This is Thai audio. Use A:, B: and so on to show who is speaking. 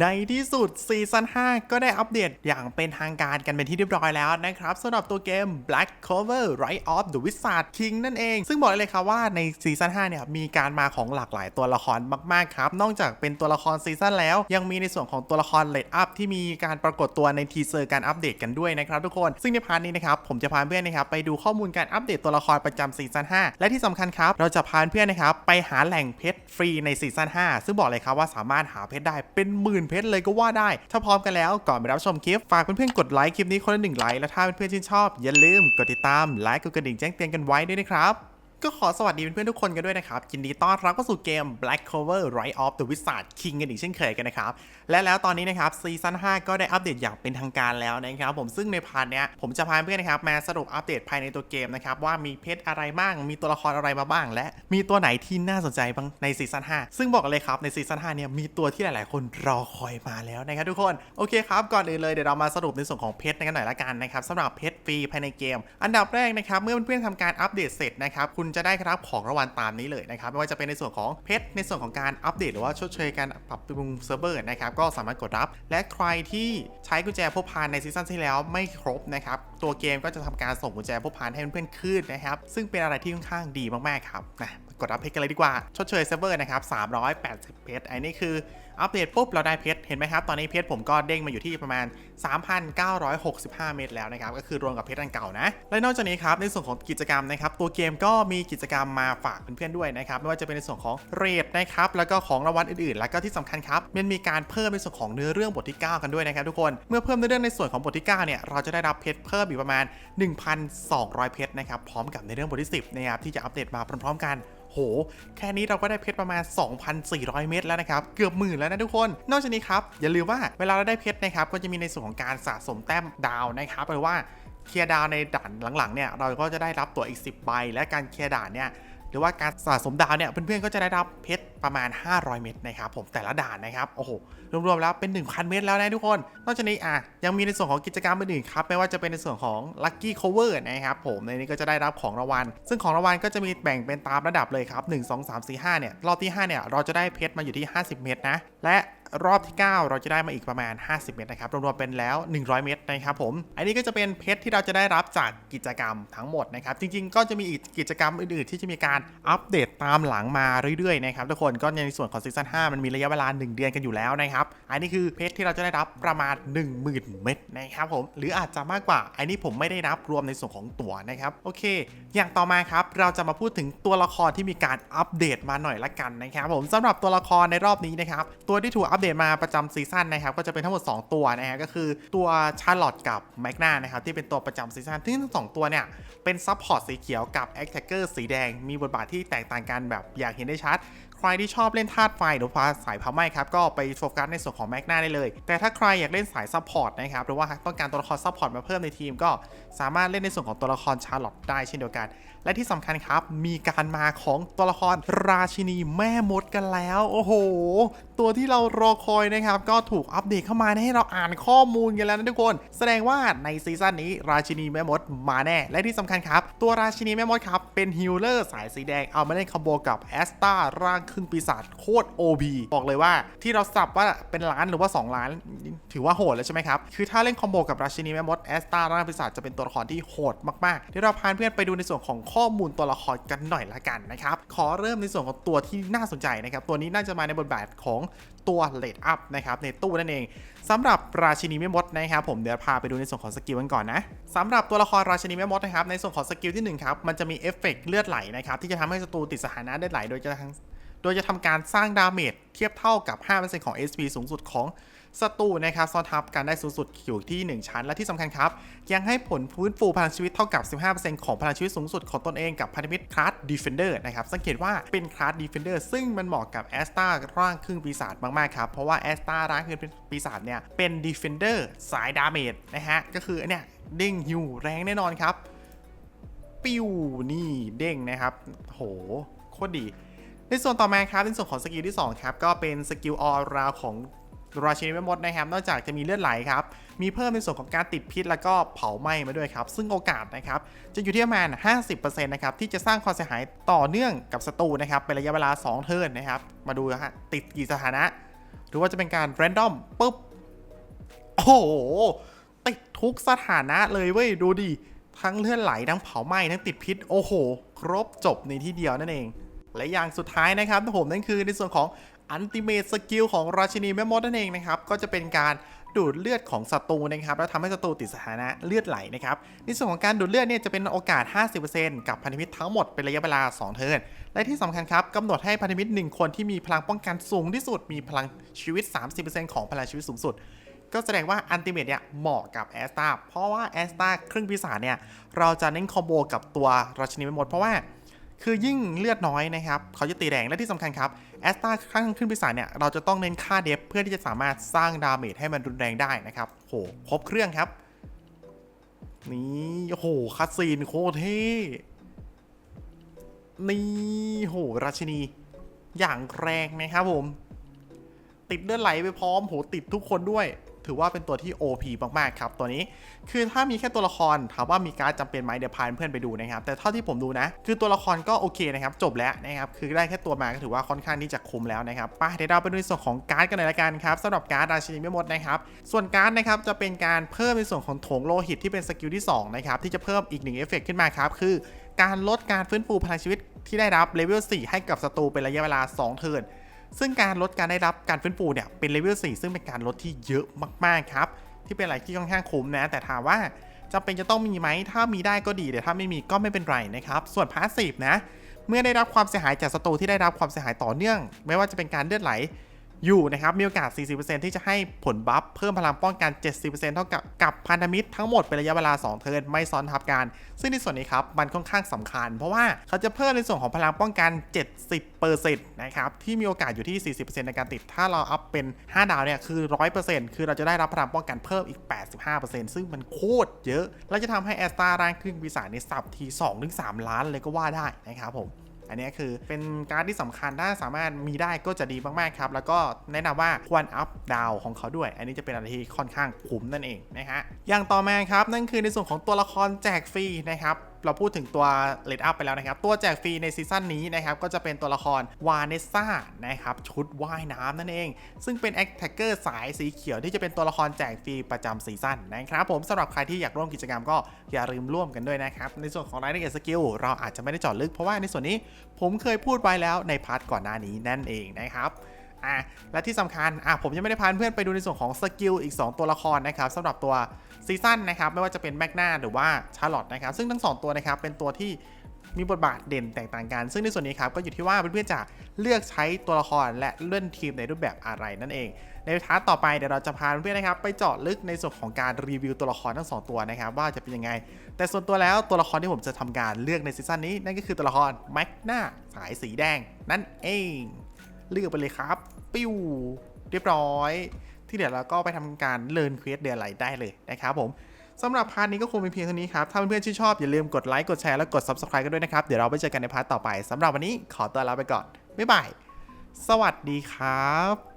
A: ในที่สุดซีซั่น5 ก็ได้อัปเดตอย่างเป็นทางการกันเป็นที่เรียบร้อยแล้วนะครับสำหรับตัวเกม Black Cover Rise of the Wizard King นั่นเอง ซึ่งบอกเลยครับว่าในซีซั่น5เนี่ยมีการมาของหลากหลายตัวละครมากๆครับ นอกจากเป็นตัวละครซีซั่นแล้ว ยังมีในส่วนของตัวละครเลดอัพที่มีการปรากฏตัวในทีเซอร์การอัปเดตกันด้วยนะครับทุกคนซึ่งในพาร์ทนี้นะครับผมจะพาเพื่อนนะครับไปดูข้อมูลการอัปเดตตัวละครประจำซีซั่น5และที่สำคัญครับเราจะพาเพื่อนนะครับไปหาแหล่งเพชรฟรีในซีซั่น5ซึ่งบอกเลยครับว่าสามารถหาเพชรได้เป็นหมื่นเพชรเลยก็ว่าได้ ถ้าพร้อมกันแล้วก่อนไปรับชมคลิป ฝากเพื่อนๆกดไลค์คลิปนี้คนละหนึ่งไลค์และถ้าเพื่อนๆชื่นชอบอย่าลืมกดติดตามไลค์กดกระดิ่งแจ้งเตือนกันไว้ด้วยนะครับ ก็ขอสวัสดีเพื่อนๆทุกคนกันด้วยนะครับ ยินดีต้อนรับเข้าสู่เกม Black Cover Rise of the Wizard King กันอีกเช่นเคยกันนะครับ และแล้วตอนนี้นะครับซีซั่น5ก็ได้อัปเดตอย่างเป็นทางการแล้วนะครับ ผมซึ่งในพาร์ทเนี้ยผมจะพาเพื่อนนะครับมาสรุปอัปเดตภายในตัวเกมนะครับว่ามีเพชรอะไรบ้าง มีตัวละครอะไรมาบ้าง และมีตัวไหนที่น่าสนใจบ้างในซีซั่น5ซึ่งบอกเลยครับในซีซั่น5เนี่ยมีตัวที่หลายๆ คนรอคอยมาแล้วนะครับทุกคนโอเคครับก่อนอื่นเลยเดี๋ยวเรามาสรุปในส่วนของเพชรกันหน่อยละกันนะครับสำหรับเพชรฟรีภายในเกม อันดับแรกนะครับเมื่อเพื่อนๆทำการอัปเดตเสร็จนะครับคุณจะได้รับของรางวัลตามนี้เลยนะครับไม่ว่าจะเป็นในส่วนของเพชรในส่วนของการอัปเดต หรือว่าชดเชยการปรับปรุงเซิร์ฟเวอร์นะครับก็สามารถกดรับ และใครที่ใช้กุญแจพกพาในซีซั่นที่แล้วไม่ครบนะครับตัวเกมก็จะทำการส่งกุญแจพกพาให้เพื่อนๆขึ้นนะครับซึ่งเป็นอะไรที่ค่อนข้างดีมากๆครับนะกดรับเพชรกันเลยดีกว่าชดเชยเซิร์ฟเวอร์นะครับ380เพชรอันนี้คืออัปเดตปุ๊บเราได้เพชร เห็นไหมครับ ตอนนี้เพชรผมก็เด้งมาอยู่ที่ประมาณ 3,965 เม็ดแล้วนะครับ ก็คือรวมกับเพชรอันเก่านะ และนอกจากนี้ครับ ในส่วนของกิจกรรมนะครับ ตัวเกมก็มีกิจกรรมมาฝากเพื่อนๆด้วยนะครับ ไม่ว่าจะเป็นในส่วนของเรทนะครับ แล้วก็ของรางวัลอื่นๆ แล้วก็ที่สำคัญครับ มันมีการเพิ่มในส่วนของเนื้อเรื่องบทที่ 9 กันด้วยนะครับทุกคน เมื่อเพิ่มเนื้อเรื่องในส่วนของบทที่ 9 เนี่ย เราจะได้รับเพชรเพิ่มอีกประมาณ 1,200 เพชรนะครับ พร้อมกับในเรื่องบทที่ 10 นะครับ ที่จะอัปเดตมาพร้อมๆกัน โห แค่นี้เราก็ได้เพชรประมาณ 2,400 เม็ดแล้วนะครับ เกือบหมื่นแล้วนะทุกคน นอกจากนี้ครับ อย่าลืมว่าเวลาเราได้เพชรนะครับ ก็จะมีในส่วนของการสะสมแต้มดาวนะครับหรือว่าเคลียร์ดาวในด่านหลังๆเนี่ยเราก็จะได้รับตัวอีก 10 ใบ และการเคลียร์ด่านเนี่ยหรือว่าการสะสมดาวเนี่ยเพื่อนๆก็จะได้รับเพชร ประมาณ 500 เม็ดนะครับผมแต่ละด่านนะครับโอ้โหรวมๆแล้วเป็น 1,000 เม็ดแล้วนะทุกคน นอกจากนี้อะยังมีในส่วนของกิจกรรมอื่นๆครับไม่ว่าจะเป็นในส่วนของ Lucky Cover นะครับผมในนี้ก็จะได้รับของรางวัล ซึ่งของรางวัลก็จะมีแบ่งเป็นตามระดับเลยครับ 1 2 3 4 5 เนี่ย รอบที่ 5 เนี่ย เราจะได้เพชรมาอยู่ที่ 50 เม็ดนะ และรอบที่ 9 เราจะได้มาอีกประมาณ 50 เม็ดนะครับ รวมๆเป็นแล้ว 100 เม็ดนะครับผม อันนี้ก็จะเป็นเพชรที่เราจะได้รับจากกิจกรรมทั้งหมดนะครับ จริงๆ ก็จะมีอีกกิจกรรมอื่นๆ ที่จะมีการอัปเดตตามหลังมาเรื่อยๆ นะครับทุกคนก็ในส่วนของซีซั่น5มันมีระยะเวลา 1 เดือนกันอยู่แล้วนะครับ อันนี้คือเพชรที่เราจะได้รับประมาณ 10,000 เม็ดนะครับผม หรืออาจจะมากกว่า อันนี้ผมไม่ได้นับรวมในส่วนของตั๋วนะครับ โอเค อย่างต่อมาครับ เราจะมาพูดถึงตัวละครที่มีการอัปเดตมาหน่อยละกันนะครับผมสำหรับตัวละครในรอบนี้นะครับ ตัวที่ถูกอัปเดตมาประจำซีซั่นนะครับ ก็จะเป็นทั้งหมด 2 ตัวนะฮะ ก็คือตัวชาร์ลอตกับแมกนานะครับ ที่เป็นตัวประจำซีซั่นซึ่งทั้งสองตัวเนี่ยเป็นซับพอร์ตสีเขียวกับแอคแทกเกอร์สีแดง มีบทบาทที่แตกต่างกันแบบอยากเห็นได้ชัด รที่ชอบเล่นธาตุไฟหรือว่าสายเผาไหม้ครับก็ไปโฟกัสในส่วนของแมกนาได้เลย แต่ถ้าใครอยากเล่นสายซัพพอร์ตนะครับหรือว่าต้องการตัวละครซัพพอร์ตมาเพิ่มในทีม ก็สามารถเล่นในส่วนของตัวละครชาร์ลอตได้เช่นเดียวกัน และที่สำคัญครับ มีการมาของตัวละครราชินีแม่มดกันแล้ว โอ้โห ตัวที่เรารอคอยนะครับก็ถูกอัปเดตเข้ามาให้เราอ่านข้อมูลกันแล้วนะทุกคน แสดงว่าในซีซั่นนี้ราชินีแม่มดมาแน่ และที่สำคัญครับ ตัวราชินีแม่มดครับเป็นฮิลเลอร์สายสีแดงเอามาเล่นคอมโบกับแอสตาร่างครึ่งปีศาจโคตร OB บอกเลยว่าที่เราสับว่าเป็นล้านหรือว่า 2 ล้าน ถือว่าโหดแล้วใช่ไหมครับ คือถ้าเล่นคอมโบกับราชินีแม่มดแอสตาร่างปีศาจจะเป็นตัวละครที่โหดมากๆเดี๋ยวเราพาเพื่อนไปดูในส่วนของข้อมูลตัวละครกันหน่อยละกันนะครับขอเริ่มในส่วนของตัวที่น่าสนใจนะครับตัวนี้น่าจะมาในบทบาทของตัวเลดอัพนะครับในตู้นั่นเองสำหรับราชินีแม่มดนะครับผมเดี๋ยวพาไปดูในส่วนของสกิลกันก่อนนะสำหรับตัวละครราชินีแม่มดนะครับในส่วนของสกิลที่หนึ่งครับมันจะมีเอฟเฟกต์เลือดไหลนะครับที่จะทำให้ศัตรูติดสถานะเลือดไหลโดยจะทั้ง โดยจะทำการสร้างดาเมจเทียบเท่ากับ 5%ของ SP สูงสุดของศัตรูนะครับซ้อนทับกันได้สูงสุดอยู่ที่ 1 ชั้น และที่สำคัญครับ ยังให้ผลฟื้นฟูพลังชีวิตเท่ากับ 15%ของพลังชีวิตสูงสุดของตนเองกับพันธมิตรคลาสดีเฟนเดอร์นะครับสังเกตว่าเป็นคลาสดีเฟนเดอร์ซึ่งมันเหมาะกับแอสตาร่างครึ่งปีศาจมากๆครับ เพราะว่าแอสตาร่างครึ่งปีศาจเนี่ยเป็นดีเฟนเดอร์สายดาเมจนะฮะก็คือเนี่ยเด้งฮิวแรงแน่นอนครับปิ้วนี่เด้งนะครับโหโคตรดี ในส่วนต่อมาครับในส่วนของสกิลที่2ครับก็เป็นสกิลออราวของราชินีแม่มดนะครับ นอกจากจะมีเลือดไหลครับ มีเพิ่มในส่วนของการติดพิษ แล้วก็เผาไหม้มาด้วยครับ ซึ่งโอกาสนะครับ จะอยู่ที่ประมาณ 50%นะครับ ที่จะสร้างความเสียหายต่อเนื่องกับศัตรูนะครับ เป็นระยะเวลา 2 เทิร์นนะครับ มาดูฮะ ติดกี่สถานะ หรือว่าจะเป็นการแรนดอมปุ๊บ โอ้โห ติดทุกสถานะเลยเว้ย ดูดิ ทั้งเลือดไหล ทั้งเผาไหม้ ทั้งติดพิษ โอ้โห ครบจบในที่เดียวนั่นเอง และอย่างสุดท้ายนะครับผมนั่นคือในส่วนของอันติเม e สกิลของราชินีแม่มดนั่นเองนะครับ ก็จะเป็นการดูดเลือดของศัตรูนะครับแล้วทำให้ศัตรูติดสถานะเลือดไหลนะครับในส่วนของการดูดเลือดเนี่ยจะเป็นโอกาส 50%กับพันธมิตรทั้งหมดเป็นระยะเวลา 2 เทิร์นและที่สำคัญครับกำหนดให้พันธมิตร 1 คนที่มีพลังป้องกันสูงที่สุดมีพลังชีวิต 30%ของพลังชีวิตสูงสุด ก็แสดงว่าอันติเมตเนี่ยเหมาะกับแอสตาเพราะว่าแอสตาเครึ่องปีศาจเนี่ยเราจะเน้นคอมโบกับตัวราชินีไม่มดเพราะว่า คือยิ่งเลือดน้อยนะครับ เขาจะตีแรงและที่สำคัญครับแอสตาครั้งครึ่งปีศาจเนี่ย เราจะต้องเน้นค่าเดฟเพื่อที่จะสามารถสร้างดาเมจให้มันรุนแรงได้นะครับโหครบเครื่องครับ นี่โหคัสซีนโคตรเท่นี่โหราชินี อย่างแรงนะครับผม ติดเลือดไหลไปพร้อมโหติดทุกคนด้วย ถือว่าเป็นตัวที่ OP มากๆครับตัวนี้ คือถ้ามีแค่ตัวละครถามว่ามีการดจำเป็นไหมเดี๋ยวพาเพื่อนไปดูนะครับ แต่เท่าที่ผมดูนะ คือตัวละครก็โอเคนะครับ จบแล้วนะครับ คือได้แค่ตัวมาก็ถือว่าค่อนข้างที่จะคุ้มแล้วนะครับไปเดี๋ยวเราไปดูในส่วนของการ์ดกันหน่อยละกันครับสำหรับการ์ดราชินีไม่หมดนะครับ ส่วนการ์ดนะครับจะเป็นการเพิ่มในส่วนของถงโลหิตที่เป็นสกิลที่สองนะครับที่จะเพิ่มอีกหนึ่งเอฟเฟกต์ขึ้นมาครับคือการลดการฟื้นฟูพลังชีวิตที่ได้รับเลเวล4ให้กับศัตรูเป็นระยะเวลา 2 เทิร์น ซึ่งการลดการได้รับการฟื้นฟูเนี่ยเป็นเลเวล4ซึ่งเป็นการลดที่เยอะมากๆครับ ที่เป็นอะไรที่ค่อนข้างคุ้มนะ แต่ถามว่าจำเป็นจะต้องมีไหม ถ้ามีได้ก็ดีแต่ถ้าไม่มีก็ไม่เป็นไรนะครับ ส่วนพาสซีฟนะ เมื่อได้รับความเสียหายจากศัตรูที่ได้รับความเสียหายต่อเนื่อง ไม่ว่าจะเป็นการเลือดไหล อยู่นะครับ มีโอกาส 40%ที่จะให้ผลบัฟเพิ่มพลังป้องกัน 70%เท่ากับกับพันธมิตรทั้งหมดเป็นระยะเวลา 2 เทิร์นไม่ซ้อนทับกัน ซึ่งในส่วนนี้ครับ มันค่อนข้างสำคัญ เพราะว่าเขาจะเพิ่มในส่วนของพลังป้องกัน 70%นะครับ ที่มีโอกาสอยู่ที่ 40%ในการติด ถ้าเราอัพเป็น 5 ดาวเนี่ยคือ 100%คือเราจะได้รับพลังป้องกันเพิ่มอีก 85%ซึ่งมันโคตรเยอะ และจะทำให้แอสตาร่างครึ่งปีศาจในสับที2-3 ล้านเลยก็ว่าได้นะครับผม อันนี้คือเป็นการดที่สำคัญถ้าสามารถมีได้ก็จะดีมากๆครับ แล้วก็แนะนำว่าควรอัพดาวของเขาด้วย อันนี้จะเป็นอะไรที่ค่อนข้างคุ้มนั่นเองนะฮะอย่างต่อมาครับนั่นคือในส่วนของตัวละครแจกฟรีนะครับ เราพูดถึงตัวเลดอัพไปแล้วนะครับ ตัวแจกฟรีในซีซั่นนี้นะครับก็จะเป็นตัวละครวาเนซ่านะครับชุดว่ายน้ำนั่นเอง ซึ่งเป็นแอคแท็กเกอร์สายสีเขียวที่จะเป็นตัวละครแจกฟรีประจำซีซั่นนะครับผมสำหรับใครที่อยากร่วมกิจกรรมก็อย่าลืมร่วมกันด้วยนะครับ ในส่วนของรายละเอียดสกิลเราอาจจะไม่ได้จาะลึกเพราะว่าในส่วนนี้ผมเคยพูดไว้แล้วในพาร์ทก่อนหน้านี้นั่นเองนะครับ อะและที่สำคัญอะผมยังไม่ได้พาเพื่อนไปดูในส่วนของสกิลอีก 2 ตัวละครนะครับสำหรับตัวซีซั่นนะครับไม่ว่าจะเป็นแมกนาหรือว่าชาร์ลอตนะครับซึ่งทั้ง 2 ตัวนะครับเป็นตัวที่มีบทบาทเด่นแตกต่างกัน ซึ่งในส่วนนี้ครับก็อยู่ที่ว่าเพื่อนๆจะเลือกใช้ตัวละครและเล่นทีมในรูปแบบอะไรนั่นเอง ในพาต่อไปเดี๋ยวเราจะพาเพื่อนๆนะครับไปเจาะลึกในส่วนของการรีวิวตัวละครทั้งสองตัวนะครับว่าจะเป็นยังไง แต่ส่วนตัวแล้วตัวละครที่ผมจะทำการเลือกในซีซั่นนี้นั่นก็คือตัวละครแมกนาสายสีแดงนั่นเอง เลือกไปเลยครับ ปิ้วเรียบร้อย ที่เดี๋ยวเราก็ไปทำการเลิร์นเควสเดือนไหลได้เลยนะครับผมสำหรับพาร์ทนี้ก็คงเป็นเพียงเท่านี้ครับ ถ้าเพื่อนๆชื่นชอบอย่าลืมกดไลค์ กดแชร์ และกด Subscribe กันด้วยนะครับ เดี๋ยวเราไปเจอกันในพาร์ทต่อไปสำหรับวันนี้ขอตัวลาไปก่อน บ๊ายบาย สวัสดีครับ